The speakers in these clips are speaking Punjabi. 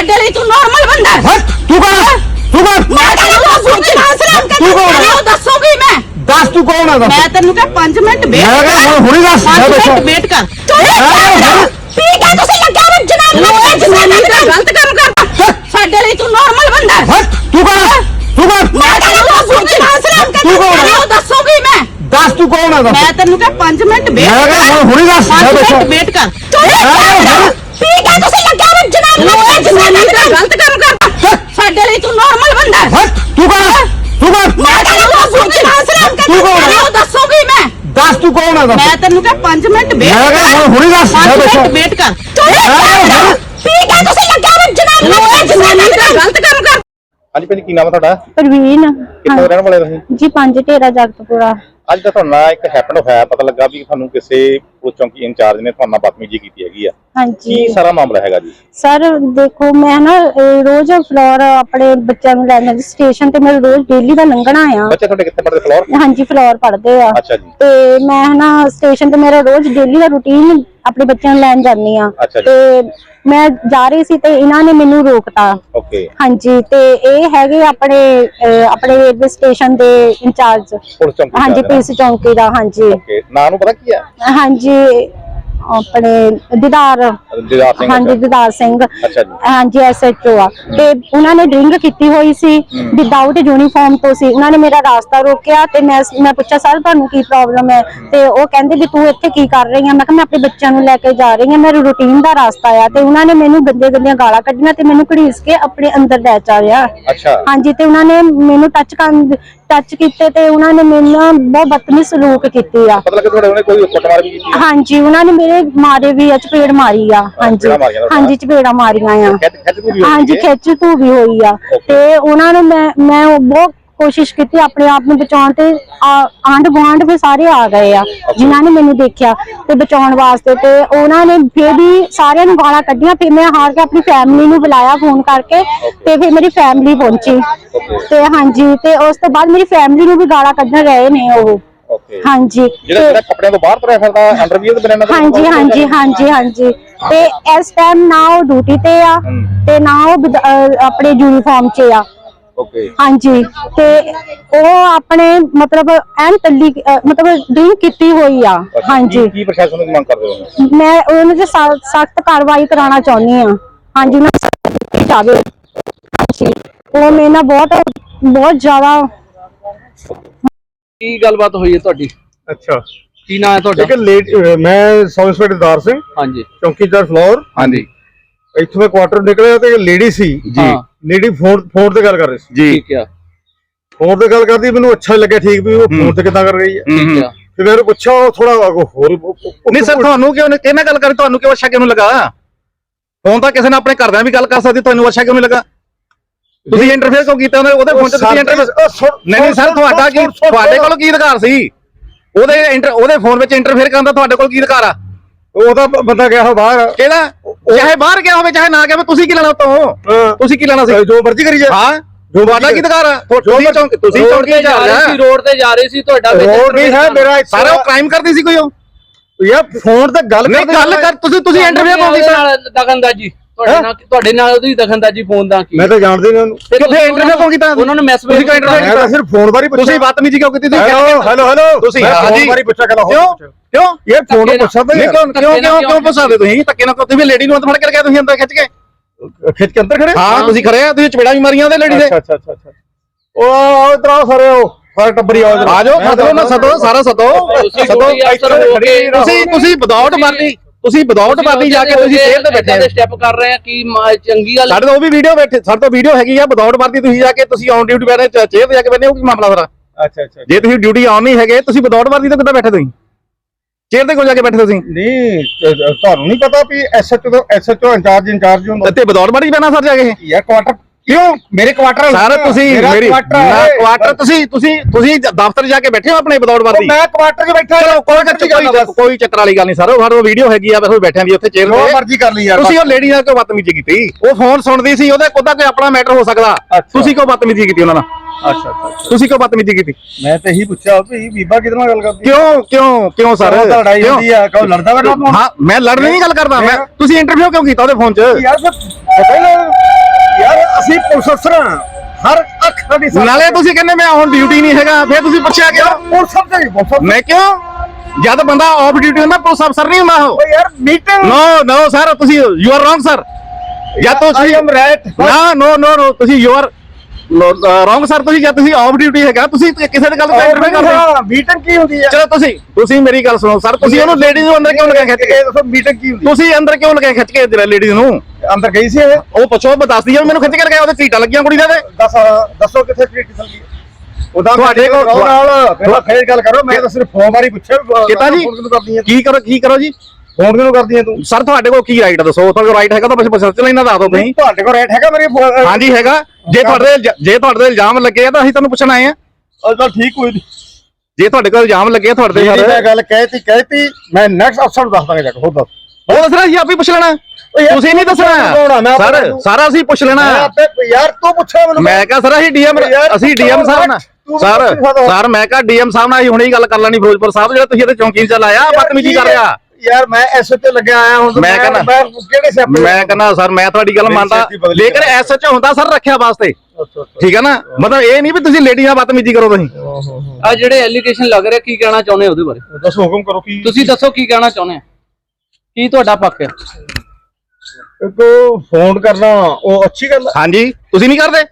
ਸਾਡੇ ਲਈ ਤੂੰ ਨਾਰਮਲ ਬੰਦਾ ਹੈ ਹਟ ਤੂੰ ਕੌਣ ਹੈ? ਤੂੰ ਕੌਣ ਮੈਂ ਤੈਨੂੰ ਦੱਸੂਗੀ ਨਾ ਸਲਾਮ ਕਰ ਤੂੰ ਕੌਣ ਹੈ? ਦੱਸੂਗੀ ਮੈਂ ਦੱਸ ਤੂੰ ਕੌਣ ਹੈ ਦੱਸ ਮੈਂ ਤੈਨੂੰ ਕਿਹਾ 5 ਮਿੰਟ ਵੇਟ ਮੈਂ ਕਿਹਾ ਹੁਣ ਹੁਣੀ ਦੱਸ, ਮੈਂ ਪੰਜ ਬੈਠਾ। ਮਿੰਟ ਵੇਟ ਕਰ ਮੈਂ- ਠੀਕ ਹੈ ਤੁਸੀਂ ਲੱਗਾ ਵੇ ਜਨਾਨੀ ਨੂੰ ਜਨਾਨੀ ਦਾ ਗਲਤ ਕੰਮ ਕਰਦਾ ਸਾਡੇ ਲਈ ਤੂੰ ਨਾਰਮਲ ਬੰਦਾ ਹੈ ਹਟ ਤੂੰ ਕੌਣ ਹੈ? ਤੂੰ ਕੌਣ ਮੈਂ ਤੈਨੂੰ ਦੱਸੂਗੀ ਨਾ ਸਲਾਮ ਕਰ ਤੂੰ ਕੌਣ ਹੈ? ਦੱਸੂਗੀ ਮੈਂ ਦੱਸ ਤੂੰ ਕੌਣ ਹੈ ਦੱਸ ਮੈਂ ਤੈਨੂੰ ਕਿਹਾ 5 ਮਿੰਟ ਵੇਟ ਮੈਂ ਕਿਹਾ ਹੁਣ ਹੁਣੀ ਦੱਸ, ਮੈਂ ਪੰਜ ਬੈਠਾ। ਮਿੰਟ ਵੇਟ ਕਰ ਮੈਂ- ਠੀਕ ਹੈ ਤੁਸੀਂ ਲੱਗਾ ਵੇ ਜਨਾਨੀ ਨੂੰ ਜਨਾਨੀ ਦਾ ਗਲਤ ਕੰਮ ਕਰਦਾ। ਸਾਡੇ ਲਈ ਤੂੰ ਨਾਰਮਲ ਬੰਦਾ ਹੈ। ਹਟ ਤੂੰ ਕੌਣ ਹੈ? ਤੂੰ ਕੌਣ? ਮੈਂ ਤੈਨੂੰ ਦੱਸੂਗੀ ਨਾ ਸਲਾਮ ਕਰ ਤੂੰ ਕੌਣ ਹੈ? ਦੱਸੂਗੀ ਮੈਂ। ਦੱਸ ਤੂੰ ਕੌਣ ਹੈ ਦੱਸ। ਮੈਂ ਤੈਨੂੰ ਕਿਹਾ 5 ਮਿੰਟ ਵੇਟ ਮੈਂ ਕਿਹਾ ਹੁਣ ਹੁਣੀ ਦੱਸ, ਮੈਂ ਪੰਜ ਬੈਠਾ। ਮਿੰਟ ਵੇਟ ਕਰ। ਮੈਂ- ਠੀਕ ਹੈ ਤੁਸੀਂ ਲੱਗਾ ਵੇ ਜਨਾਨੀ ਨੂੰ ਜਨਾਨੀ ਦਾ ਗਲਤ ਕੰਮ ਕਰਦਾ ਹਾਂਜੀ ਭਾਜੀ ਕੀ ਨਾਮ ਹੈ ਤੁਹਾਡਾ? ਪ੍ਰਵੀਨ। ਕਿੱਥੋਂ ਦੇ ਰਹਿਣ ਵਾਲੇ ਤੁਸੀਂ? ਜੀ ਪੰਜ ਢੇਰਾ ਜਗਤਪੁਰਾ। ਅੱਜ ਤਾਂ ਤੁਹਾਨੂੰ ਇੱਕ ਹੈਪਨ ਹੋਇਆ ਪਤਾ ਲੱਗਾ ਵੀ ਤੁਹਾਨੂੰ ਕਿਸੇ ਪੁਲਿਸ ਚੌਂਕੀ ਇੰਚਾਰਜ ਨੇ ਤੁਹਾਨੂੰ ਬਦਤਮੀਜ਼ੀ ਕੀਤੀ ਹੈਗੀ ਆ। ਹਾਂਜੀ। ਕੀ ਸਾਰਾ ਮਾਮਲਾ ਹੈਗਾ ਜੀ? ਸਰ ਦੇਖੋ ਮੈਂ ਨਾ ਰੋਜ਼ ਫਲੋਰ ਆਪਣੇ ਬੱਚਿਆਂ ਨੂੰ ਲੈਣ ਜਾਂਦੀ ਸਟੇਸ਼ਨ ਤੇ ਮੇਰੇ ਰੋਜ਼ ਡੇਲੀ ਦਾ ਲੰਘਣਾ ਆ ਬੱਚੇ ਤੁਹਾਡੇ ਕਿੱਥੇ ਪੜਦੇ ਫਲੋਰ ਹਾਂਜੀ ਫਲੋਰ ਪੜ੍ਹਦੇ ਆ। ਅੱਛਾ ਜੀ। ਤੇ ਮੈਂ ਨਾ ਸਟੇਸ਼ਨ ਤੇ ਮੇਰਾ ਰੋਜ਼ ਡੇਲੀ ਦਾ ਰੁਟੀਨ ਆਪਣੇ ਬੱਚਿਆਂ ਨੂੰ ਲੈਣ ਜਾਂਦੀ ਆ। ਤੇ ਮੈਂ ਜਾ ਰਹੀ ਸੀ ਤੇ ਇਹਨਾਂ ਨੇ ਮੈਨੂੰ ਰੋਕਤਾ। ਓਕੇ ਹਾਂਜੀ ਤੇ ਇਹ ਹੈਗੇ ਆਪਣੇ ਆਪਣੇ ਰੇਲਵੇ ਸਟੇਸ਼ਨ ਦੇ ਇੰਚਾਰਜ ਹਾਂਜੀ ਪੀਸ ਚੌਂਕੀ ਦਾ ਹਾਂਜੀ। ਓਕੇ ਨਾਂ ਨੂੰ ਪਤਾ ਕੀ ਹੈ? ਹਾਂਜੀ ਆਪਣੇ ਦੀਦਾਰ। ਦਿਦਾਰ ਸਿੰਘ ਹਾਂਜੀ ਦੀਦਾਰ ਸਿੰਘ। ਅੱਛਾ ਜੀ। ਹਾਂਜੀ ਐਸਐਚਓ ਆ। ਤੇ ਉਹਨਾਂ ਨੇ ਡਰਿੰਕ ਕੀਤੀ ਹੋਈ ਸੀ ਵਿਦਆਊਟ ਯੂਨੀਫਾਰਮ ਤੋਂ ਸੀ। ਉਹਨਾਂ ਨੇ ਮੇਰਾ ਰਾਸਤਾ ਰੋਕਿਆ ਤੇ ਮੈਂ ਮੈਂ ਪੁੱਛਿਆ ਸਰ ਤੁਹਾਨੂੰ ਕੀ ਪ੍ਰੋਬਲਮ ਹੈ? ਤੇ ਉਹ ਕਹਿੰਦੇ ਵੀ ਤੂੰ ਇੱਥੇ ਕੀ ਕਰ ਰਹੀ ਆ ਮੈਂ ਕਿਹਾ ਮੈਂ ਆਪਣੇ ਬੱਚਿਆਂ ਨੂੰ ਲੈ ਕੇ ਜਾ ਰਹੀ ਆ ਮੇਰਾ ਰੂਟੀਨ ਦਾ ਰਾਸਤਾ ਆ। ਤੇ ਉਹਨਾਂ ਨੇ ਮੈਨੂੰ ਗੰਦੇ ਗੰਦੀਆਂ ਗਾਲਾਂ ਕੱਢੀਆਂ ਤੇ ਮੈਨੂੰ ਘੜੀਸ ਕੇ ਆਪਣੇ ਅੰਦਰ ਲੈ ਚਾਰਿਆ ਅੱਛਾ। ਹਾਂਜੀ ਤੇ ਉਹਨਾਂ ਨੇ ਮੈਨੂੰ ਟੱਚ ਕਰਨ ਟੱਚ ਕੀਤੇ ਤੇ ਉਹਨਾਂ ਨੇ ਮੈਨੂੰ ਨਾਲ ਬਹੁਤ ਬਦਤਮੀਜ਼ ਸਲੂਕ ਕੀਤੀ ਆ। ਪਤਾ ਲੱਗਾ ਤੁਹਾਡੇ ਉਹਨੇ ਕੋਈ ਕੁੱਟਮਾਰ ਵੀ ਕੀਤੀ ਹੈ ਹਾਂਜੀ ਉਹਨਾਂ ਨੇ ਮੇਰੇ ਮਾਰੇ ਵੀ ਆ ਚਪੇੜ ਮਾਰੀ ਆ। ਹਾਂਜੀ ਚਪੇੜਾਂ ਮਾਰੀਆਂ ਤੁਹਾਡੇ ਹਾਂਜੀ ਚਪੇੜਾਂ ਮਾਰੀਆਂ ਆ। ਖਿੱਚ ਖਿੱਚ ਵੀ ਹੋਈ ਹਾਂਜੀ ਹੈ। ਖਿੱਚ ਧੂ ਵੀ ਹੋਈ ਆ। ਤੇ ਉਹਨਾਂ ਨੇ ਮੈਂ ਮੈਂ ਉਹ ਬਹੁਤ ਕੋਸ਼ਿਸ਼ ਕੀਤੀ ਆਪਣੇ ਆਪ ਨੂੰ ਬਚਾਉਣ ਤੇ। ਆਂਡ ਗੁਆਂਢ ਵੀ ਸਾਰੇ ਆ ਗਏ ਆ ਜਿਨ੍ਹਾਂ ਨੇ ਮੈਨੂੰ ਦੇਖਿਆ ਤੇ ਬਚਾਉਣ ਵਾਸਤੇ ਤੇ ਉਹਨਾਂ ਨੇ ਫਿਰ ਵੀ ਸਾਰਿਆਂ ਨੂੰ ਗਾਲਾਂ ਕੱਢੀਆਂ ਫਿਰ ਮੈਂ ਹਾਰ ਕੇ ਆਪਣੀ ਫੈਮਿਲੀ ਨੂੰ ਬੁਲਾਇਆ ਫੋਨ ਕਰਕੇ ਤੇ ਫਿਰ ਮੇਰੀ ਫੈਮਿਲੀ ਪਹੁੰਚੀ। ਤੇ ਹਾਂਜੀ ਤੇ ਉਸ ਤੋਂ ਬਾਅਦ ਮੇਰੀ ਫੈਮਿਲੀ ਨੂੰ ਵੀ ਗਾਲਾਂ ਕੱਢਣ ਰਹੇ ਨੇ ਉਹ। ਹਾਂਜੀ। ਜਿਹੜਾ ਕੱਪੜਿਆਂ ਤੋਂ ਬਾਹਰ ਤੁਰਿਆ ਫਿਰਦਾ ਅੰਡਰਵੀਅਰ ਦੇ ਬਿਨਾਂ ਹਾਂਜੀ ਹਾਂਜੀ ਹਾਂਜੀ ਹਾਂਜੀ। ਤੇ ਇਸ ਟਾਈਮ ਨਾ ਉਹ ਡਿਊਟੀ ਤੇ ਆ। ਤੇ ਨਾ ਉਹ ਆਪਣੇ ਯੂਨੀਫਾਰਮ 'ਚ ਆ। ਓਕੇ ਹਾਂਜੀ ਤੇ ਉਹ ਆਪਣੇ ਮਤਲਬ ਐਨ ਤੱਲੀ ਮਤਲਬ ਡਰਿੰਕ ਕੀਤੀ ਹੋਈ ਆ ਹਾਂਜੀ। ਕੀ ਪ੍ਰਸ਼ਾਸਨ ਨੂੰ ਮੰਗ ਕਰਦੇ ਹੋ? ਮੈਂ ਉਹਨਾਂ ਤੇ ਸਖਤ ਕਾਰਵਾਈ ਕਰਾਉਣਾ ਚਾਹੁੰਦੀ ਆ ਹਾਂਜੀ ਸਖ਼ਤ ਕੀਤੀ ਜਾਵੇ। ਹਾਂਜੀ ਉਹ ਮੇਰੇ ਨਾਲ ਬਹੁਤ ਬਹੁਤ ਜ਼ਿਆਦਾ ਕੀ ਗੱਲਬਾਤ ਹੋਈ ਹੈ ਤੁਹਾਡੀ? ਅੱਛਾ। ਕੀ ਨਾਂ ਹੈ ਤੁਹਾਡਾ? ਠੀਕ ਹੈ ਲੇਟ ਅਹ ਮੈਂ ਸਬ ਇੰਸਪੈਕਟਰ ਦਾਰ ਸਿੰਘ ਹਾਂਜੀ। ਚੌਕੀਦਾਰ ਫਲੋਰ। ਹਾਂਜੀ। ਇੱਥੋਂ ਮੈਂ ਕੁਆਟਰ ਨਿਕਲਿਆ ਤੇ ਲੇਡੀ ਸੀ। ਜੀ। ਲੇਡੀ ਫੋਨ ਫੋਨ ਤੇ ਗੱਲ ਕਰ ਰਹੀ ਸੀ। ਠੀਕ ਆ। ਫੋਨ ਤੇ ਗੱਲ ਕਰਦੀ ਮੈਨੂੰ ਅੱਛਾ ਲੱਗਿਆ ਠੀਕ ਵੀ ਉਹ ਫੋਨ ਤੇ ਕਿੱਦਾਂ ਕਰ ਰਹੀ ਹੈ। ਠੀਕ ਆ। ਤੇ ਮੈਂ ਉਹਨੂੰ ਪੁੱਛਿਆ ਉਹ ਥੋੜਾ ਹੋਰ ਨਹੀਂ ਸਰ ਤੁਹਾਨੂੰ ਕਿਉਂ ਕਿਹਨਾਂ ਗੱਲ ਕਰੀ ਤੁਹਾਨੂੰ ਕਿਉਂ ਅੱਛਾ ਕਿਉਂ ਲੱਗਾ? ਫੋਨ ਤਾਂ ਕਿਸੇ ਨੇ ਆਪਣੇ ਘਰਦਿਆਂ ਵੀ ਗੱਲ ਕਰ ਸਕਦੀ ਤੁਹਾਨੂੰ ਅੱਛਾ ਕਿਉਂ ਨਹੀਂ ਲੱਗਾ? ਤੁਸੀਂ ਇੰਟਰਫੇਅਰ ਕਿਉਂ ਕੀਤਾ ਉਹਦੇ ਫੋਨ 'ਚ ਤੁਸੀਂ ਇੰਟਰਫੇਅਰ ਨਹੀਂ ਨਹੀਂ ਸਰ ਤੁਹਾਡਾ ਕੀ ਤੁਹਾਡੇ ਕੋਲ ਕੀ ਅਧਿਕਾਰ ਸੀ? ਉਹਦੇ ਉਹਦੇ ਫੋਨ ਵਿੱਚ ਇੰਟਰਫੇਅਰ ਕਰਨ ਦਾ ਤੁਹਾਡੇ ਕੋਲ ਕੀ ਅਧਿਕਾਰ ਆ? ਉਹਦਾ ਬੰਦਾ ਗਿਆ ਹੋ ਬਾਹਰ। ਕਿਹੜਾ? ਚਾਹੇ ਬਾਹਰ ਗਿਆ ਹੋਵੇ ਚਾਹੇ ਨਾ ਗਿਆ ਹੋਵੇ ਤੁਸੀਂ ਕੀ ਲੈਣਾ ਉਤੋਂ। ਤੁਸੀਂ ਕੀ ਲੈਣਾ ਸੀ? ਜੋ ਮਰਜ਼ੀ ਕਰੀ ਜਾ ਹਾਂ। ਜੋ ਤੁਹਾਡਾ ਕੀ ਆ? ਤੁਸੀਂ ਚੌਂਕ ਤੁਸੀਂ ਚੌਂਕੀ ਤੇ ਜਾ ਰਹੇ ਸੀ ਰੋਡ ਤੇ ਜਾ ਰਹੇ ਸੀ ਤੁਹਾਡਾ ਰੋਡ ਨਹੀਂ ਹੈ ਮੇਰਾ ਸਾਰਾ ਉਹ ਕ੍ਰਾਈਮ ਕਰਦੀ ਸੀ ਕੋਈ ਉਹ? ਯਾਰ ਫੋਨ ਤੇ ਗੱਲ ਨਹੀਂ ਗੱਲ ਕਰ ਤੁਸੀਂ ਤੁਸੀਂ ਇੰਟਰਵਿਊ ਕੀਤਾ ਨਾਲ ਦਖਲਅੰਦਾਜ਼ੀ ਤੁਹਾਡੇ ਨਾਲ ਤੁਹਾਡੇ ਨਾਲ ਉਹਦੀ ਦਖਲਅੰਦਾਜ਼ੀ ਫੋਨ ਦਾ ਕੀ? ਮੈਂ ਤਾਂ ਜਾਣਦੀ ਨਹੀਂ ਉਹਨੂੰ। ਕਿੱਥੇ ਤੁਸੀਂ ਇੰਟਰਵਿਊ ਕਿਉਂ ਕੀਤਾ ਉਹਨਾਂ ਨੂੰ ਮੈਸੇਜ ਤੁਸੀਂ ਕਿਉਂ interview ਮੈਂ ਤਾਂ ਸਿਰਫ ਫੋਨ ਬਾਰੇ ਪੁੱਛਿਆ। ਤੁਸੀਂ ਬਦਤਮੀਜ਼ੀ ਕਿਉਂ ਕੀਤੀ? ਤੁਸੀਂ ਹੈਲੋ ਹੈਲੋ ਹੈਲੋ। ਤੁਸੀਂ ਫੋਨ ਬਾਰੇ ਪੁੱਛਿਆ ਕਹਿੰਦਾ ਕਿਉਂ? ਹੋਰ ਕਿਉਂ? ਇਹ ਫੋਨ ਨੂੰ ਪੁੱਛਦਾ ਨਹੀਂ। ਤਾਂ ਕਿਉਂ ਕਿਉਂ ਕਿਉਂ ਕਿਉਂ ਫਸਾਦੇ ਤੁਸੀਂ? ਧੱਕੇ ਨਾਲ ਤੁਸੀਂ ਲੇਡੀ ਨੂੰ ਅੰਦਰ ਫੜ ਕੇ ਗਿਆ ਤੁਸੀਂ ਅੰਦਰ ਖਿੱਚ ਕੇ। ਖਿੱਚ ਕੇ ਅੰਦਰ ਖੜੇ? ਹਾਂ ਤੁਸੀਂ ਖੜੇ ਆ ਤੁਸੀਂ ਚਪੇੜਾ ਵੀ ਮਾਰੀਆਂ ਉਹਦੇ ਲੇਡੀ ਦੇ। ਅੱਛਾ ਅੱਛਾ ਅੱਛਾ ਉਹ ਇਧਰ ਆਓ ਸਾਰੇ ਆਓ। ਸਾਰੇ ਟੱਬਰੀ ਆਓ ਇੱਧਰ। ਆ ਜਾਓ ਮੈਂ ਸਦੋ ਨਾ ਸਦੋ ਸਾਰਾ ਸਦੋ। ਤੁਸੀਂ ਸਦੋ। ਹੋ ਤੁਸੀਂ ਤੁਸੀਂ ਵਿਦਆਊਟ ਵਰਦੀ ਤੁਸੀਂ ਵਿਦਆਊਟ ਵਰਦੀ ਜਾ ਕੇ ਤੁਸੀਂ ਸੇਫ ਤੇ ਬੈਠੇ ਆ ਸਟੈਪ ਕਰ ਰਹੇ ਆ ਕੀ ਚੰਗੀ ਗੱਲ ਸਾਡੇ ਤੋਂ ਉਹ ਵੀ ਵੀਡੀਓ ਬੈਠੇ ਸਾਡੇ ਤੋਂ ਵੀਡੀਓ ਹੈਗੀ ਆ ਵਿਦਆਊਟ ਵਰਦੀ ਤੁਸੀਂ ਜਾ ਕੇ ਤੁਸੀਂ ਔਨ ਡਿਊਟੀ ਬੈਠੇ ਚੇਅਰ ਤੇ ਜਾ ਕੇ ਬੈਠੇ ਹੋ ਕੀ ਮਾਮਲਾ ਸਾਰਾ? ਅੱਛਾ ਅੱਛਾ ਜੇ ਤੁਸੀਂ ਡਿਊਟੀ ਆਨ ਨਹੀਂ ਹੈਗੇ ਤੁਸੀਂ ਵਿਦਆਊਟ ਵਰਦੀ ਤੋਂ ਕਿੱਦਾਂ ਬੈਠੇ ਤੁਸੀਂ? ਚੇਅਰ ਤੇ ਕਿਉਂ ਜਾ ਕੇ ਬੈਠੇ ਤੁਸੀਂ? ਨਹੀਂ ਤੁਹਾਨੂੰ ਨਹੀਂ ਪਤਾ ਵੀ ਐਸਐਚਓ ਐਸਐਚਓ ਇੰਚਾਰਜ ਇੰਚਾਰਜ ਹੁੰਦਾ। ਤੇ ਵਿਦਆਊਟ ਵਰਦੀ ਪੈਣਾ ਸਰ ਜਾ ਕੇ ਯਾਰ ਕੁਆਟਰ ਕਿਉਂ? ਮੇਰੇ ਕੁਆਟਰ ਸਰ ਤੁਸੀਂ ਮੇਰਾ ਕੁਆਟਰ ਤੁਸੀਂ ਤੁਸੀਂ ਤੁਸੀਂ ਦਫ਼ਤਰ ਜਾ ਕੇ ਬੈਠੇ ਹੋ ਆਪਣੇ ਉਹ ਵਰਦੀ ਮੈਂ ਕੁਆਟਰ 'ਚ ਬੈਠਾ ਚਲੋ ਕੋਈ ਚੱਕਰ ਕੋਈ ਕੋਈ ਚੱਕਰ ਵਾਲੀ ਗੱਲ ਨਹੀਂ ਸਰ ਉਹ ਸਾਡੇ ਵੀਡੀਓ ਹੈਗੀ ਆ ਬਸ ਉਹ ਬੈਠਿਆਂ ਦੀ ਉੱਥੇ ਚੇਅਰ ਤੇ। ਮਰਜ਼ੀ ਕਰ ਲਈ ਯਾਰ ਤੁਸੀਂ ਉਹ ਲੇਡੀ ਨਾਲ ਕਿਉਂ ਬਦਤਮੀਜ਼ੀ ਕੀਤੀ? ਉਹ ਫੋਨ ਸੁਣਦੀ ਸੀ ਉਹਦੇ ਕੋਦਾ ਕੋਈ ਆਪਣਾ ਮੈਟਰ ਹੋ ਸਕਦਾ। ਤੁਸੀਂ ਕਿਉਂ ਬਦਤਮੀਜ਼ੀ ਕੀਤੀ ਉਹਨਾਂ ਨਾਲ? ਅੱਛਾ ਅੱਛਾ ਤੁਸੀਂ ਕਿਉਂ ਬਦਤਮੀਜ਼ੀ ਕੀਤੀ? ਮੈਂ ਤੇ ਇਹੀ ਪੁੱਛਿਆ ਵੀ ਬੀਬਾ ਕਿਹਦੇ ਨਾਲ ਗੱਲ ਕਰਦੀ? ਕਿਉਂ ਕਿਉਂ ਕਿਉਂ ਸਰ? ਉਹ ਤਾਂ ਲੜਾਈ? ਹੁੰਦੀ ਆ? ਕਹੋ ਲੜਦਾ ਬੈਠਾ ਤੂੰ ਹਾਂ ਮੈਂ ਲੜਨ ਦੀ ਨਹੀਂ ਗੱਲ ਕਰਦਾ ਮੈਂ? ਤੁਸੀਂ ਇੰਟਰਵਿਊ ਕਿਉਂ ਕੀਤਾ ਉਹਦੇ ਫੋਨ 'ਚ? ਯਾਰ ਫਿਰ ਪਤਾ ਹੀ ਨਾ ਅਸੀਂ ਪੁਲਿਸ ਅਫਸਰ ਹਾਂ। ਹਰ ਅੱਖ ਸਾਡੀ। ਨਾਲੇ ਤੁਸੀਂ ਕਹਿੰਦੇ ਮੈਂ ਹੁਣ ਡਿਊਟੀ ਨਹੀਂ ਹੈਗਾ ਫਿਰ ਤੁਸੀਂ ਪੁੱਛਿਆ ਕਿਉਂ? ਪੁਲਿਸ ਅਫਸਰ ਨਹੀਂ ਪੁਲਿਸ ਅਫਸਰ। ਮੈਂ ਕਿਉਂ? ਜਦ ਬੰਦਾ ਆਫ ਡਿਊਟੀ ਹੁੰਦਾ ਪੁਲਿਸ ਅਫਸਰ ਨਹੀਂ ਹੁੰਦਾ ਉਹ। ਯਾਰ ਮੀਟਿੰਗ ਨੋ ਨੋ ਸਰ ਤੁਸੀਂ ਯੂ ਆਰ ਰੋਂਗ ਸਰ ਜਾਂ ਆਈ ਤੁਸੀਂ ਐਮ ਰਾਈਟ ਨਾ ਨੋ ਨੋ ਨੋ ਤੁਸੀਂ ਯੂ ਆਰ ਰੋਂਗ ਸਰ ਤੁਸੀਂ ਜਾਂ ਤੁਸੀਂ ਆਫ ਡਿਊਟੀ ਹੈਗਾ ਤੁਸੀਂ ਕਿਸੇ ਦੀ ਗੱਲ ਤੋਂ ਇੰਟਰਵਿਊ ਕਰਦੇ ਹੋ। ਮੀਟਿੰਗ ਕੀ ਹੁੰਦੀ ਹੈ ਚਲੋ ਤੁਸੀਂ ਤੁਸੀਂ ਮੇਰੀ ਗੱਲ ਸੁਣੋ ਸਰ ਤੁਸੀਂ ਉਹਨੂੰ ਲੇਡੀਜ਼ ਨੂੰ ਅੰਦਰ ਕਿਉਂ ਲਗਾ ਖਿੱਚ ਕੇ? ਦੱਸੋ ਮੀਟਿੰਗ ਕੀ ਹੁੰਦੀ ਤੁਸੀਂ ਅੰਦਰ ਕਿਉਂ ਲਗਾ ਖਿੱਚ ਕੇ ਲੇਡੀਜ਼ ਨੂੰ? ਅੰਦਰ ਗਈ ਸੀ ਇਹ? ਉਹ ਪੁੱਛੋ ਮੈਂ ਦੱਸਦੀ ਆ ਮੈਨੂੰ ਖਿੱਚ ਕੇ ਲਗਾਇਆ ਉਹਦੇ ਚੀਟਾਂ ਲੱਗੀਆਂ ਕੁੜੀ ਦੇ ਦੱਸ ਦੱਸੋ ਕਿੱਥੇ ਟ੍ਰੀਟ ਚੱਲ ਗਈ ਉਹਦਾ ਤੁਹਾਡੇ ਕੋਲ- ਨਾਲ ਫੇਰ ਗੱਲ ਕਰੋ ਮੈਂ ਤਾਂ ਸਿਰਫ ਫੋਨ ਬਾਰੇ ਪੁੱਛਿਆ ਕਿਤਾ ਜੀ? ਕੀ ਕਰੋ ਕੀ ਕਰੋ ਜੀ? ਫੋਨ ਕਿਉਂ ਕਰਦੀ ਹੈ ਤੂੰ? ਸਰ ਤੁਹਾਡੇ ਕੋਲ ਕੀ ਰਾਈਟ ਦੱਸੋ? ਤੁਹਾਡੇ ਕੋਲ ਰਾਈਟ ਹੈਗਾ ਤਾਂ ਬਸ ਇਹਨਾਂ ਦਾ ਦੱਸ ਦਿਓ ਤੁਸੀਂ। ਤੁਹਾਡੇ ਕੋਲ ਰੇਟ ਹੈਗਾ ਮੇਰੇ ਹਾਂਜੀ ਹੈਗਾ। ਜੇ ਤੁਹਾਡੇ ਤੇ ਇਲਜ਼ਾ- ਜੇ ਤੁਹਾਡੇ ਤੇ ਇਲਜ਼ਾਮ ਲੱਗੇ ਆ ਤਾਂ ਅਸੀਂ ਤੁਹਾਨੂੰ ਪੁੱਛਣ ਆਏ ਆ। ਚਲ ਠੀਕ ਹੋਈ ਦੀ। ਜੇ ਤੁਹਾਡੇ ਕੋਲ ਇਲਜ਼ਾਮ ਲੱਗੇ ਆ ਤੁਹਾਡੇ ਤੇ ਜਿਹੜੀ ਮੈਂ ਸਰ ਗੱਲ ਕਹਿਤੀ ਕਹਿਤੀ ਮੈਂ ਨੈਕਸਟ ਅਫਸਰ ਨੂੰ ਦੱਸ ਦਾਂਗਾ ਜਾ ਕੇ ਹੋਰ ਦੱਸ। ਉਹ ਦੱਸਣਾ ਸੀ ਆਪੇ ਪੁੱਛ ਲੈਣਾ। ਯਾਰ, ਤੁਸੀਂ ਨਹੀਂ ਦੱਸਣਾ। ਮੈਂ ਸਰ ਆਪੇ- ਸਾਰਾ ਅਸੀਂ ਪੁੱਛ ਲੈਣਾ। ਮੈਂ ਆਪੇ ਯਾਰ ਤੂੰ ਪੁੱਛਿਆ ਮੈਨੂੰ ਮੈਂ ਕਿਹਾ ਸਰ ਅਸੀਂ ਡੀਐਮ ਯਾਰ, ਅਸੀਂ ਡੀਐਮ ਸਾਹਿਬ ਨਾਲ। ਤੂੰ ਸਰ ਪੁੱਛ ਸਕਦਾ। ਸਰ ਮੈਂ ਕਿਹਾ ਡੀਐਮ ਸਾਹਿਬ ਨਾਲ ਅਸੀਂ ਹੁਣੇ ਹੀ ਗੱਲ ਕਰ ਲੈਣੀ ਫਿਰੋਜ਼ਪੁਰ ਸਾਹਿਬ ਜਿਹੜਾ ਤੁਸੀਂ ਇੱਥੇ ਚੌਂਕੀ 'ਚ ਲਾਇਆ ਬਦਤਮੀਜ਼ੀ ਕਰ ਰਿਹਾ। ਯਾਰ ਮੈਂ ਐਸਓ ਤੇ ਲੱਗਿਆ ਆਇਆ ਹੁਣ ਮੈਂ ਕਹਿੰਦਾ- ਕਿਹੜੇ ਸਿਆਪੇ ਮੈਂ ਕਹਿੰਦਾ ਸਰ ਮੈਂ ਤੁਹਾਡੀ ਗੱਲ ਮੰਨਦਾ। ਲੇਕਿਨ ਕਰਾ। ਐਸਐਚ ਹੁੰਦਾ ਸਰ ਰੱਖਿਆ ਵਾਸਤੇ। ਠੀਕ ਹੈ ਨਾ? ਮਤਲਬ ਇਹ ਨਹੀਂ ਵੀ ਤੁਸੀਂ ਲੇਡੀ ਨਾਲ ਬਦਤਮੀਜ਼ੀ ਕਰੋ ਤੁਸੀਂ। ਆ ਜਿਹੜੇ ਐਲੀਗੇਸ਼ਨ ਲੱਗ ਰਿਹਾ ਕੀ ਕਹਿਣਾ ਚਾਹੁੰਦੇ ਹੋ ਉਹਦੇ ਬਾਰੇ? ਦੱਸੋ ਹੁਕਮ ਕਰੋ ਕੀ ਤੁਸੀਂ ਦੱਸੋ ਕੀ ਕਹਿਣਾ ਚਾਹੁੰਦੇ ਆ ਕੀ ਤੁਹਾਡਾ ਪੱਕ ਹੈ? ਕੋ ਫੋਨ ਕਰਨਾ ਉਹ ਅੱਛੀ ਗੱਲ ਹੈ ਹਾਂਜੀ। ਤੁਸੀਂ ਨਹੀਂ ਕਰਦੇ?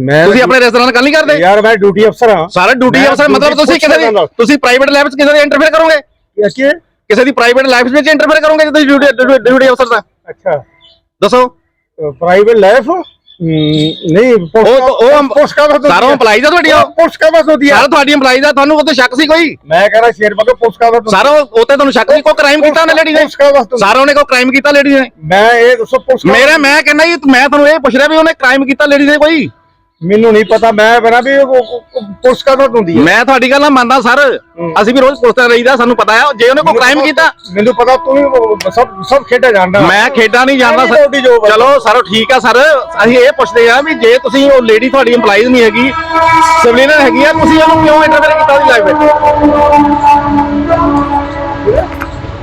ਮੈਂ ਤੁਸੀਂ ਆਪਣੇ ਰੈਸਟੋਰੈਂਟ ਨਾਲ ਗੱਲ ਨਹੀਂ ਕਰਦੇ? ਯਾਰ ਮੈਂ ਡਿਊਟੀ ਅਫਸਰ ਹਾਂ। ਸਾਰੇ ਡਿਊਟੀ ਅਫਸਰ ਮਤਲਬ ਤੁਸੀਂ ਕਿਸੇ। ਦੀ ਤੁਸੀਂ ਪ੍ਰਾਈਵੇਟ ਲਾਈਫ 'ਚ ਕਿਸੇ ਦੇ ਇੰਟਰਫੇਅਰ ਕਰੋਗੇ? ਕੀ? ਕਿਸੇ ਦੀ ਪ੍ਰਾਈਵੇਟ ਲਾਈਫ ਵਿੱਚ ਇੰਟਰਫੇਅਰ ਕਰੋਗੇ ਜੇ ਤੁਸੀਂ ਡਿਊਟੀ ਡਿਊਟੀ ਅਫਸਰ ਦਾ? ਅੱਛਾ। ਦੱਸੋ। ਪ੍ਰਾਈਵੇਟ ਲਾਈਫ ਨਹੀਂ ਪੁਲਿਸ ਕਾ ਬਸ ਸਾਰਾ EMPLOYEE ਦਾ ਤੁਹਾਡੀ ਪੁਲਿਸ ਕਾ ਬਸ ਹੁੰਦੀ ਹੈ ਸਾਰਾ ਤੁਹਾਡੀ EMPLOYEE ਦਾ ਤੁਹਾਨੂੰ ਉੱਤੇ ਸ਼ੱਕ ਸੀ ਕੋਈ? ਮੈਂ ਕਹਿੰਦਾ ਸ਼ੇਰ ਬਗਾ ਪੁਲਿਸ ਕਾ ਬਸ ਸਾਰਾ ਉੱਤੇ ਤੁਹਾਨੂੰ ਸ਼ੱਕ ਸੀ ਕੋਈ ਕ੍ਰਾਈਮ ਕੀਤਾ ਉਹਨੇ ਲੇਡੀ ਨੇ? ਪੁਲਿਸ ਕਾ ਬਸ ਸਾਰਾ ਉਹਨੇ ਕੋਈ ਕ੍ਰਾਈਮ ਕੀਤਾ ਲੇਡੀ ਨੇ? ਮੈਂ ਇਹ ਦੱਸੋ ਪੁਲਿਸ ਕਾ ਮੇਰੇ ਮੈਂ ਕਹਿੰਦਾ ਜੀ ਮੈਂ ਤੁਹਾਨੂੰ ਇਹ ਪੁੱਛ ਰਿਹਾ ਵੀ ਉਹਨੇ ਕ੍ਰਾਈਮ ਕੀਤਾ ਲੇਡੀ ਨੇ ਕੋਈ? ਮੈਨੂੰ ਨਹੀਂ ਪਤਾ ਮੈਂ ਬਣਾ ਵੀ ਪੁਲਿਸ ਕਾ ਬਸ ਹੁੰਦੀ ਹੈ। ਮੈਂ ਤੁਹਾਡੀ ਗੱਲ ਨਾਲ ਮੰਨਦਾ ਸਰ। ਅਸੀਂ ਵੀ ਰੋਜ਼ ਪੁੱਛਦੇ ਰਹੀਦਾ ਸਾਨੂੰ ਪਤਾ ਹੈ ਜੇ ਉਹਨੇ ਕੋਈ ਕ੍ਰਾਈਮ ਕੀਤਾ ਮੈਨੂੰ ਪਤਾ ਤੂੰ ਵੀ ਸਭ ਸਭ ਖੇਡਾਂ ਜਾਣਦਾ ਮੈਂ ਖੇਡਾਂ ਨਹੀਂ ਜਾਣਦਾ ਸਰ। ਚਲੋ ਸਰ ਠੀਕ ਆ ਸਰ। ਅਸੀਂ ਇਹ ਪੁੱਛਦੇ ਆ ਵੀ ਜੇ ਤੁਸੀਂ ਉਹ ਲੇਡੀ ਤੁਹਾਡੀ EMPLOYEE ਨਹੀਂ ਹੈਗੀ ਸਿਵਲੀਅਨ ਹੈਗੀ ਆ ਤੁਸੀਂ ਉਹਨੂੰ ਕਿਉਂ ਇੰਟਰਫੇਅਰ ਕੀਤਾ ਉਹਦੀ ਲਾਈਫ ਵਿੱਚ?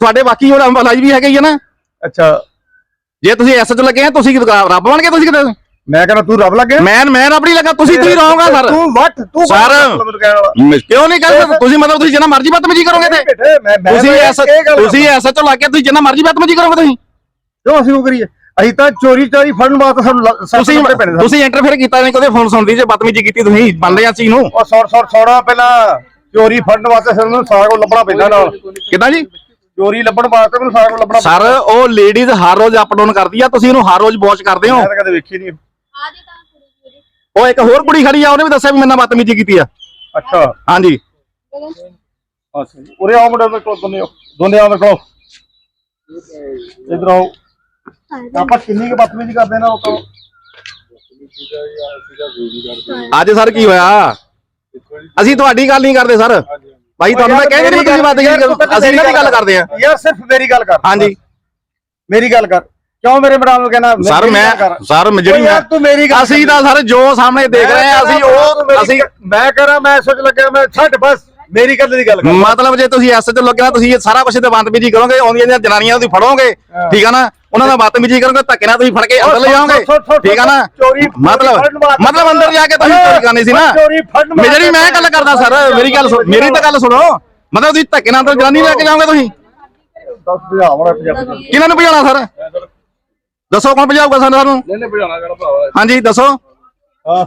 ਤੁਹਾਡੇ ਬਾਕੀ ਹੋਰ ਅੰਬਲਾਜ ਵੀ ਹੈਗੇ ਹੀ ਆ ਨਾ। ਅੱਛਾ। ਜੇ ਤੁਸੀਂ ਐਸਐਚ ਲੱਗੇ ਆ ਤੁਸੀਂ ਰੱਬ ਬਣ ਕੇ ਤੁਸੀਂ ਕਿਤੇ? ਮੈਂ ਕਹਿੰਦਾ ਤੂੰ ਰੱਬ ਲੱਗੇ? ਮੈਂ ਮੈਂ ਰੱਬ ਨਹੀਂ ਲੱਗਾ ਤੁਸੀਂ ਤੁਸੀਂ ਰਹੋਗਾ ਸਰ। ਤੂੰ ਵੱਟ ਤੂੰ ਸਰ। ਕਿਉਂ ਨਹੀਂ ਕਰਦੇ ਤੁਸੀਂ ਮਤਲਬ ਤੁਸੀਂ ਜਿੰਨਾ ਮਰਜ਼ੀ ਬਦਤਮੀਜ਼ੀ ਕਰੋਗੇ ਤੇ। ਤੁਸੀਂ ਤਾਂ ਐਸ ਤੁਸੀਂ ਐਸਐਚ ਲੱਗ ਕੇ ਤੁਸੀਂ ਜਿੰਨਾ ਮਰਜ਼ੀ ਬਦਤਮੀਜ਼ੀ ਕਰੋਗੇ ਤੁਸੀਂ। ਕਿਉਂ ਅਸੀਂ ਉਹ ਕਰੀਏ? ਅਸੀਂ ਤਾਂ ਚੋਰੀ ਚੋਰੀ ਫੜਨ ਵਾਸਤੇ ਸਾਨੂੰ ਤੁਸੀਂ। ਤੁਸੀਂ ਇੰਟਰਫੇਅਰ ਕੀਤਾ ਨਹੀਂ ਕਦੇ ਫੋਨ ਸੁਣਦੀ ਜੇ ਬਦਤਮੀਜ਼ੀ ਕੀਤੀ ਤੁਸੀਂ ਮੰਨਦੇ ਆ ਚੀਜ਼ ਨੂੰ? ਉਹ ਸੌੜ ਸੌੜ ਸੌੜਾ ਪਹਿਲਾਂ ਚੋਰੀ ਫੜਨ ਵਾਸਤੇ ਸਾਨੂੰ ਸਾਰਾ ਕੁਝ ਲੱਭਣਾ ਪੈਂਦਾ ਨਾਲ। ਕਿਦਾਂ ਜੀ? ਚੋਰੀ ਲੱਭਣ ਵਾਸਤੇ ਮੈਨੂੰ ਸਾਰਾ ਕੁਝ ਲੱਭਣਾ ਸਰ ਉਹ ਲੇਡੀਜ਼ ਹਰ ਰੋਜ਼ ਅਪ ਡਾਊਨ ਕਰਦੀ ਆ ਤੁਸੀਂ ਉਹਨੂੰ ਹਰ ਰੋਜ਼ ਵਾਚ ਕਰਦੇ ਹੋ। ਮੈਂ ਤਾਂ ਕਦੇ ਵੇਖੀ ਨਹੀਂ ਉਹ ਇੱਕ ਹੋਰ ਕੁੜੀ ਖੜੀ ਆ ਉਹਨੇ ਵੀ ਦੱਸਿਆ ਵੀ ਮੇਰੇ ਨਾਲ ਬਦਤਮੀਜ਼ੀ ਕੀਤੀ ਆ। ਅੱਛਾ। ਹਾਂਜੀ। ਅੱਛਾ ਜੀ ਉਰੇ ਆਓ ਮੁੰਡੇ ਦੇ ਕੋਲ ਦੋਨੇ ਆਓ। ਦੋਨੇ ਆਓ ਮੇਰੇ ਕੋਲ। ਇਧਰ ਆਓ। ਆਪਾਂ ਕਿੰਨੀ ਕੁ ਬਦਤਮੀਜ਼ੀ ਕਰਦੇ ਨਾ ਲੋਕਾਂ ਨੂੰ ਅੱਜ ਸਰ ਕੀ ਹੋਇਆ? ਅਸੀਂ ਤੁਹਾਡੀ ਗੱਲ ਨਹੀਂ ਕਰਦੇ ਸਰ। ਭਾਈ ਤੁਹਾਨੂੰ ਮੈਂ ਕਹਿੰਦੇ ਨਹੀਂ ਤੁਸੀਂ ਬਦਤਮੀਜ਼ੀ ਕਰੋ ਅਸੀਂ ਇਹਨਾਂ ਦੀ ਗੱਲ ਕਰਦੇ ਆ ਯਾਰ ਸਿਰਫ ਮੇਰੀ ਗੱਲ ਕਰ ਹਾਂਜੀ। ਮੇਰੀ ਗੱਲ ਕਰ। ਕਿਉਂ ਮੇਰੇ ਮੈਡਮ ਨੂੰ ਕਹਿਣਾ? ਸਰ ਮੈਂ। ਸਰ ਜਿਹੜੀ ਯਾਰ ਮੈਂ ਤੂੰ ਮੇਰੀ ਗੱਲ ਅਸੀਂ ਤਾਂ ਸਰ ਜੋ ਸਾਹਮਣੇ ਦੇਖ ਰਹੇ ਆ ਅਸੀਂ ਉਹ ਅਸੀਂ ਮੈਂ ਕਰਾਂ ਮੈਂ ਸੋਚ ਲੱਗਿਆ ਮੈਂ ਛੱਡ ਬਸ। ਮੇਰੀ ਗੱਲ ਦੀ ਗੱਲ ਕਰ। ਮਤਲਬ ਜੇ ਤੁਸੀਂ ਐਸ ਚ ਲੱਗਿਆ ਤੁਸੀਂ ਇਹ ਸਾਰਾ ਕੁਝ ਤੇ ਬਦਤਮੀਜ਼ੀ ਕਰੋਗੇ ਆਉਂਦੀਆਂ ਦੀਆਂ ਜਨਾਨੀਆਂ ਤੁਸੀਂ ਫੜੋਗੇ ਠੀਕ ਆ ਨਾ? ਉਹਨਾਂ ਦਾ ਬਦਤਮੀਜ਼ੀ ਕਰੋਗੇ ਧੱਕੇ ਨਾਲ ਤੁਸੀਂ ਫੜ ਕੇ ਅੰਦਰ ਲੈ ਜਾਓਗੇ। ਠੀਕ ਆ ਨਾ? ਮਤਲਬ ਮਤਲਬ ਅੰਦਰ ਜਾ ਕੇ ਤੁਸੀਂ ਚੋਰੀ ਕਰਨੀ ਸੀ ਨਾ। ਫੜਨ ਮੈਂ ਗੱਲ ਕਰਦਾ ਸਰ ਮੇਰੀ ਗੱਲ ਸੁਣ- ਮੇਰੀ ਤਾਂ ਗੱਲ ਸੁਣੋ। ਮਤਲਬ ਤੁਸੀਂ ਧੱਕੇ ਨਾਲ ਅੰਦਰ ਜਨਾਨੀ ਲੈ ਕੇ ਜਾਓਗੇ ਤੁਸੀਂ? ਕਿਹਨਾਂ ਨੂੰ ਭਜਾਉਣਾ ਸਰ? ਦੱਸੋ ਕੌਣ ਭਜਾਊਗਾ ਸਾਨੂੰ ਸਾਨੂੰ? ਨਹੀਂ ਨਹੀਂ ਭਜਾਣਾ ਕਰ ਭਰਾਵਾ ਹਾਂਜੀ ਦੱਸੋ। ਹਾਂ।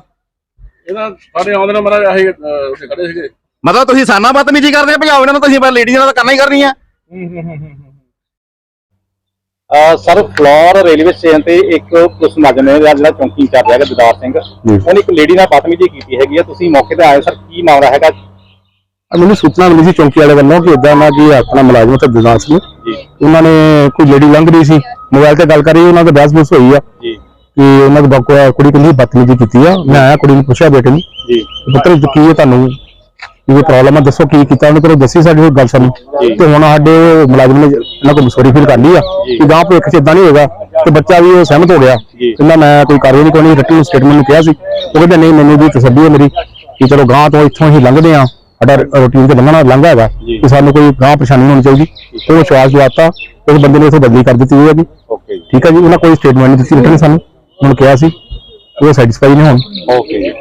ਇਹਦਾ ਸਾਡੇ ਆਉਂਦੇ ਨੇ ਮਹਾਰਾਜ ਆਹੀ ਉੱਥੇ ਖੜੇ ਸੀਗੇ। ਮਤਲਬ ਤੁਸੀਂ ਸਾਨਾ ਬਦਤਮੀਜ਼ੀ ਕਰਦੇ ਭਜਾਓ ਇਹਨਾਂ ਨੂੰ ਤੁਸੀਂ ਪਰ ਲੇਡੀਜ਼ ਨਾਲ ਤਾਂ ਕਰਨਾ ਹੀ ਕਰਨੀ ਆ। ਸਰ ਫਲੋਰ ਰੇਲਵੇ ਸਟੇਸ਼ਨ ਤੇ ਇੱਕ ਪੁਲਿਸ ਮੁਲਾਜ਼ਮ ਨੇ ਜਿਹੜਾ ਚੌਂਕੀ ਇੰਚਾਰਜ ਹੈਗਾ ਦਿਦਾਰ ਸਿੰਘ ਉਹਨੇ ਇੱਕ ਲੇਡੀ ਨਾਲ ਬਦਤਮੀਜ਼ੀ ਕੀਤੀ ਹੈਗੀ ਆ। ਤੁਸੀਂ ਮੌਕੇ ਤੇ ਆਏ ਸਰ ਕੀ ਮਾਮਲਾ ਹੈਗਾ? ਮੈਨੂੰ ਸੂਚਨਾ ਮਿਲੀ ਸੀ ਚੌਂਕੀ ਵਾਲੇ ਵੱਲੋਂ ਕਿ ਇਦਾਂ ਨਾ ਜੀ ਆਪਣਾ ਮੁਲਾਜ਼ਮ ਤੇ ਦਿਦਾਸ ਨੇ ਜੀ। ਉਹਨਾਂ ਨੇ ਕੋਈ ਲੇਡੀ ਲੰਘ ਰਹੀ ਸੀ। ਮੋਬਾਈਲ ਤੇ ਗੱਲ ਕਰ ਰਹੀ ਉਹਨਾਂ ਦਾ ਬਹਿਸ ਬੁਸ ਹੋਈ ਆ। ਜੀ। ਕਿ ਉਹਨਾਂ ਦੀ ਬਕਵਾ ਕੁੜੀ ਕਹਿੰਦੀ ਬਦਤਮੀਜ਼ੀ ਕੀਤੀ ਆ। ਮੈਂ ਆਇਆ ਕੁੜੀ ਨੂੰ ਪੁੱਛਿਆ ਬੇਟੇ ਨੂੰ ਜੀ। ਪੁੱਤਰ ਕੀ ਹੈ ਤੁਹਾਨੂੰ? ਇਹ ਪ੍ਰੋਬਲਮ ਆ ਦੱਸੋ ਕੀ ਕੀਤਾ ਉਹਨੇ ਫਿਰ ਦੱਸੀ ਸਾਡੀ ਗੱਲ ਸਾਨੂੰ। ਤੇ ਹੁਣ ਸਾਡੇ ਮੁਲਾਜ਼ਮ ਨੇ ਇਹਨਾਂ ਕੋਲ ਸੌਰੀ ਫੀਲ ਕਰ ਲਈ ਆ ਕਿ ਗਾਂ ਭਵਿੱਖ ਚ ਇਦਾਂ ਨਹੀਂ ਹੋਏਗਾ। ਤੇ ਬੱਚਾ ਵੀ ਉਹ ਸਹਿਮਤ ਹੋ ਗਿਆ। ਕਹਿੰਦਾ ਮੈਂ ਕੋਈ ਕਾਰਵਾਈ ਨਹੀਂ ਕਰਨੀ ਰਿਟਨ ਸਟੇਟਮੈਂਟ ਨੂੰ ਕਿਹਾ ਸੀ। ਉਹ ਕਹਿੰਦਾ ਨਹੀਂ ਮੈਨੂੰ ਵੀ ਤਸੱਲੀ ਹੈ ਮੇਰੀ ਕਿ ਚਲੋ ਗਾਂ ਤੋਂ ਇੱਥੋਂ ਹੀ ਲੰਘਦੇ ਆ ਸਾਡਾ ਰੂਟੀਨ ਤੇ ਲੰਘਣਾ ਲੰਘਾ ਹੈਗਾ। ਕਿ ਸਾਨੂੰ ਕੋਈ ਗਾਂ ਪਰੇਸ਼ਾਨੀ ਨਹੀਂ ਹੋਣੀ ਚਾਹੀਦੀ। ਉਹ ਵਿਸ਼ਵਾਸ ਦਿਵਾਤਾ ਉਸ ਬੰਦੇ ਨੇ ਇਥੋਂ ਬਦਲੀ ਕਰ ਦਿੱਤੀ ਹੋਈ ਹੈ ਜੀ। ਠੀਕ ਹੈ ਜੀ ਉਹਨਾਂ ਕੋਈ ਸਟੇਟਮੈਂਟ ਨਹੀਂ ਦਿੱਤੀ ਰਿਟਨ ਸਾਨੂੰ। ਉਹਨੂੰ ਕਿਹਾ ਸੀ ਉਹ ਸੈਟੀਸਫਾਈ ਨਹੀਂ ਹੋਣ। ਓਕੇ ਜੀ।